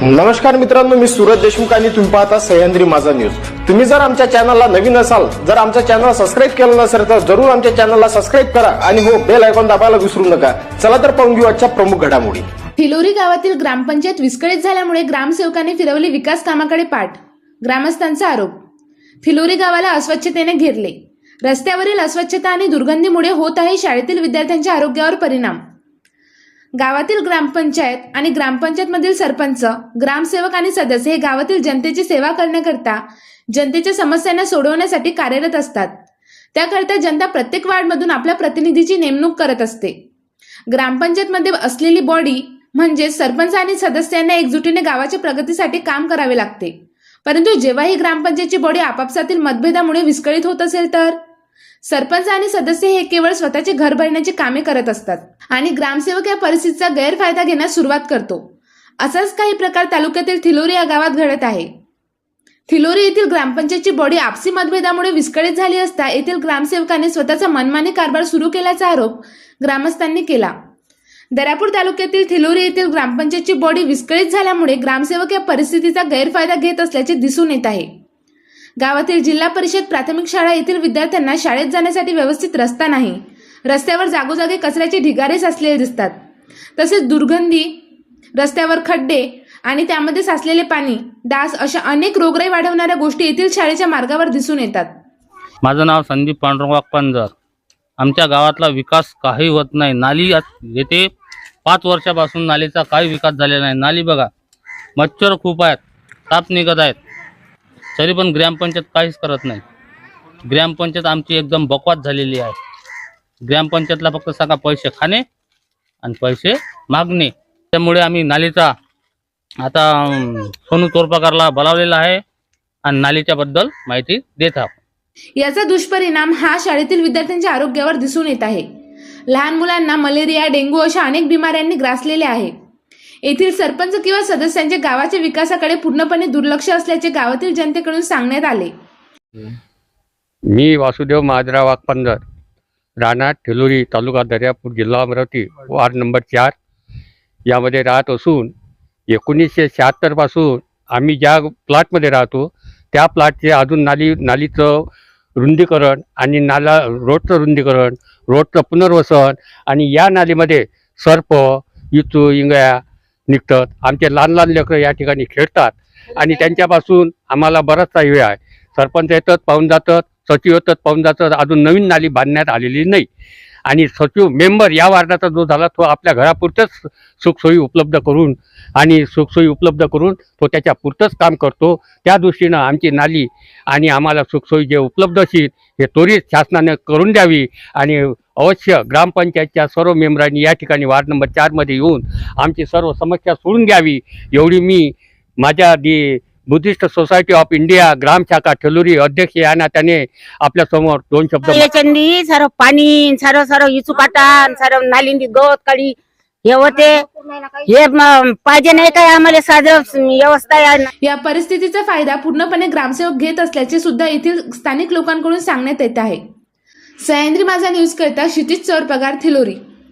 नमस्कार मित्रांनो मी सुरत देशमुख आणि तुम्ही पाहता सह्याद्री माझा न्यूज तुम्ही जर आमच्या चॅनलला नवीन असाल जर आमच्या चॅनल सबस्क्राईब केलं नसेल तर जरूर आमच्या चॅनलला सबस्क्राईब करा आणि हो बेल आयकॉन दाबायला विसरू नका. चला तर पाहून घेऊ आजच्या प्रमुख घडामोडी. फिलोरी गावातील ग्रामपंचायत विस्कळीत झाल्यामुळे ग्रामसेवकांनी फिरवली विकास कामाकडे पाठ ग्रामस्थांचा आरोप. फिलोरी गावाला अस्वच्छतेने घेरले. रस्त्यावरील अस्वच्छता आणि दुर्गंधीमुळे होत आहे शाळेतील विद्यार्थ्यांच्या आरोग्यावर परिणाम. गावातील ग्रामपंचायत आणि ग्रामपंचायतमधील सरपंच ग्रामसेवक आणि सदस्य हे गावातील जनतेची सेवा करण्याकरता जनतेच्या समस्यांना सोडवण्यासाठी कार्यरत असतात. त्याकरता जनता प्रत्येक वार्डमधून आपल्या प्रतिनिधीची नेमणूक करत असते. ग्रामपंचायतमध्ये असलेली बॉडी म्हणजे सरपंच आणि सदस्यांना एकजुटीने गावाच्या प्रगतीसाठी काम करावे लागते. परंतु जेव्हा ही ग्रामपंचायतची बॉडी आपापसातील मतभेदामुळे विस्कळीत होत असेल तर? सरपंच आणि सदस्य हे केवळ स्वतःचे घर भरण्याची कामे करत असतात आणि ग्रामसेवक या परिस्थितीचा गैरफायदा घेण्यास सुरुवात करतो. असाच काही प्रकार तालुक्यातील थिलोरी या गावात घडत आहे. थिलोरी येथील ग्रामपंचायतची बॉडी आपसी मतभेदामुळे विस्कळीत झाली असता येथील ग्रामसेवकाने स्वतःचा मनमानी कारभार सुरू केल्याचा आरोप ग्रामस्थांनी केला. दरापूर तालुक्यातील थिलोरी येथील ग्रामपंचायतची बॉडी विस्कळीत झाल्यामुळे ग्रामसेवक या परिस्थितीचा गैरफायदा घेत असल्याचे दिसून येत आहे. गावातील जिल्हा परिषद प्राथमिक शाळा येथील विद्यार्थ्यांना शाळेत जाण्यासाठी व्यवस्थित रस्ता नाही. रस्त्यावर जागोजागी कचऱ्याचे ढिगारे साचलेले दिसतात. तसेच दुर्गंधी रस्त्यावर खड्डे आणि त्यामध्ये साचलेले पाणी डास अशा अनेक रोगराई वाढवणाऱ्या गोष्टी येथील शाळेच्या मार्गावर दिसून येतात. माझं नाव संदीप पांडुरंग पंजर आमच्या गावातला विकास काही होत नाही. नाली येथे पाच वर्षापासून नालीचा काही विकास झालेला नाही. नाली बघा मच्छर खूप आहेत साप निघत आहेत. तरी पण ग्रामपंचायत काहीच करत नाही. ग्रामपंचायत आमची एकदम बकवास झालेली आहे. ग्रामपंचायतला फक्त सांगा पैसे खाणे आणि पैसे मागणे. त्यामुळे आम्ही नालीचा आता सोनू तोरपाकारला बोलावलेला आहे आणि नालीच्या बद्दल माहिती देत आहोत. याचा दुष्परिणाम हा शाळेतील विद्यार्थ्यांच्या आरोग्यावर दिसून येत आहे. लहान मुलांना मलेरिया डेंग्यू अशा अनेक बिमाऱ्यांनी ग्रासलेले आहे. येथील सरपंच किंवा सदस्यांचे गावाच्या विकासाकडे पूर्णपणे दुर्लक्ष असल्याचे गावातील जनतेकडून सांगण्यात आले. मी वासुदेव महाजराव वाघपंजर राणा ठेलोरी तालुका दर्यापूर जिल्हा अमरावती वार्ड नंबर चार. यामध्ये राहत असून एकोणीसशे शहात्तरपासून आम्ही ज्या प्लॉटमध्ये राहतो त्या प्लॉटचे अजून नाली नालीचं रुंदीकरण आणि नाला रोडचं रुंदीकरण रोडचं पुनर्वसन आणि या नालीमध्ये सर्प इचू इंगळ्या निघतात. आमचे लहान लहान लेकरं या ठिकाणी खेळतात. आणि त्यांच्यापासून आम्हाला बराचसा वेळ आहे. सरपंच येतात पाहून जातात. सचिव येतात पाहून जातात. अजून नवीन नाली बांधण्यात आलेली नाही. आणि सचिव मेंबर या वार्डाचा जो झाला तो आपल्या घरापुरतंच सुखसोयी उपलब्ध करून आणि सुखसोयी उपलब्ध करून तो त्याच्या पुरतंच काम करतो. त्या दृष्टीनं आमची नाली आणि आम्हाला सुखसोयी जे उपलब्ध असतील हे त्वरित शासनाने करून द्यावी आणि अवश्य ग्रामपंचायतच्या सर्व मेंबरांनी या ठिकाणी वार्ड नंबर चारमध्ये येऊन आमची सर्व समस्या सोडून घ्यावी एवढी मी माझ्या the Buddhist society of India ग्राम शाखा ठेलुरी अध्यक्ष या नात्याने आपल्यासमोर दोन शब्द याच्यानी सारं पाणी सारं सारं इचू काटान सारं नालिंदी गवत काढी हे होते. हे पाहिजे नाही काय आम्हाला साधं व्यवस्था या परिस्थितीचा फायदा पूर्णपणे ग्रामसेवक घेत असल्याचे सुद्धा येथील स्थानिक लोकांकडून सांगण्यात येत आहे. सह्याद्री माझा न्यूज करता क्षितिज चौर पगार थिलोरी.